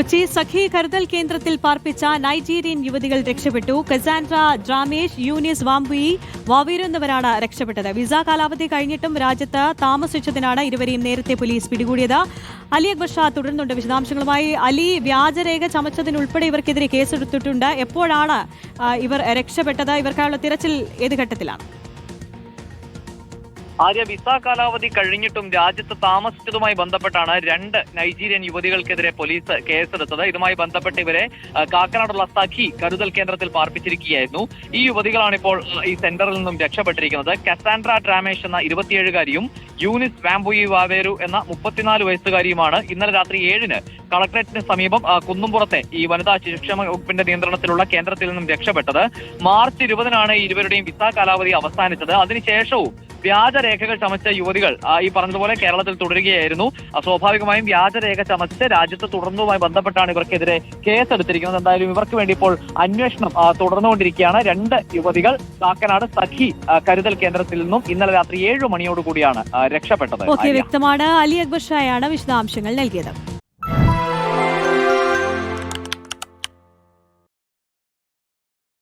കൊച്ചി സഖി കരുതൽ കേന്ദ്രത്തിൽ പാർപ്പിച്ച നൈജീരിയൻ യുവതികൾ രക്ഷപ്പെട്ടു. കസാൻഡ്ര ഡ്രാമേഷ് യൂനിസ് വാംബുയി വാവീരു എന്നിവരാണ് രക്ഷപ്പെട്ടത്. വിസ കാലാവധി കഴിഞ്ഞിട്ടും രാജ്യത്ത് താമസിച്ചതിനാണ് ഇരുവരെയും നേരത്തെ പോലീസ് പിടികൂടിയത്. അലി അക്ബർ ഷാ തുടരുന്നുണ്ട് വിശദാംശങ്ങളുമായി. അലി വ്യാജരേഖ ചമച്ചതിനുൾപ്പെടെ ഇവർക്കെതിരെ കേസെടുത്തിട്ടുണ്ട്. എപ്പോഴാണ് ഇവർ രക്ഷപ്പെട്ടത്? ഇവർക്കായുള്ള തിരച്ചിൽ ഏത് ഘട്ടത്തിലാണ്? ആര്യ വിസ കാലാവധി കഴിഞ്ഞിട്ടും രാജ്യത്ത് താമസിച്ചതുമായി ബന്ധപ്പെട്ടാണ് രണ്ട് നൈജീരിയൻ യുവതികൾക്കെതിരെ പോലീസ് കേസെടുത്തത്. ഇതുമായി ബന്ധപ്പെട്ട് ഇവരെ കാക്കനാടുള്ള സഖി കരുതൽ കേന്ദ്രത്തിൽ പാർപ്പിച്ചിരിക്കുകയായിരുന്നു. ഈ യുവതികളാണ് ഇപ്പോൾ ഈ സെന്ററിൽ നിന്നും രക്ഷപ്പെട്ടിരിക്കുന്നത്. കസാൻഡ്ര ഡ്രാമേഷ് എന്ന ഇരുപത്തിയേഴുകാരിയും യൂനിസ് വാംബുയി വാവേരു എന്ന മുപ്പത്തിനാല് വയസ്സുകാരിയുമാണ് ഇന്നലെ രാത്രി ഏഴിന് കളക്ടറേറ്റിന് സമീപം കുന്നുംപുറത്തെ ഈ വനിതാ ശിക്ഷമ വകുപ്പിന്റെ നിയന്ത്രണത്തിലുള്ള കേന്ദ്രത്തിൽ നിന്നും രക്ഷപ്പെട്ടത്. മാർച്ച് ഇരുപതിനാണ് ഇരുവരുടെയും വിസ കാലാവധി അവസാനിച്ചത്. അതിനുശേഷവും വ്യാജരേഖകൾ ചമച്ച യുവതികൾ ഈ പറഞ്ഞതുപോലെ കേരളത്തിൽ തുടരുകയായിരുന്നു. സ്വാഭാവികമായും വ്യാജരേഖ ചമച്ച് രാജ്യത്ത് തുടർന്നതുമായി ബന്ധപ്പെട്ടാണ് ഇവർക്കെതിരെ കേസെടുത്തിരിക്കുന്നത്. എന്തായാലും ഇവർക്ക് വേണ്ടി ഇപ്പോൾ അന്വേഷണം തുടർന്നുകൊണ്ടിരിക്കുകയാണ്. രണ്ട് യുവതികൾ കാക്കനാട് സഖി കരുതൽ കേന്ദ്രത്തിൽ നിന്നും ഇന്നലെ രാത്രി ഏഴ് മണിയോടുകൂടിയാണ് രക്ഷപ്പെട്ടത്. വ്യക്തമാണ്. അലി അക്ബർ ഷായാണ് വിശദാംശങ്ങൾ നൽകിയത്.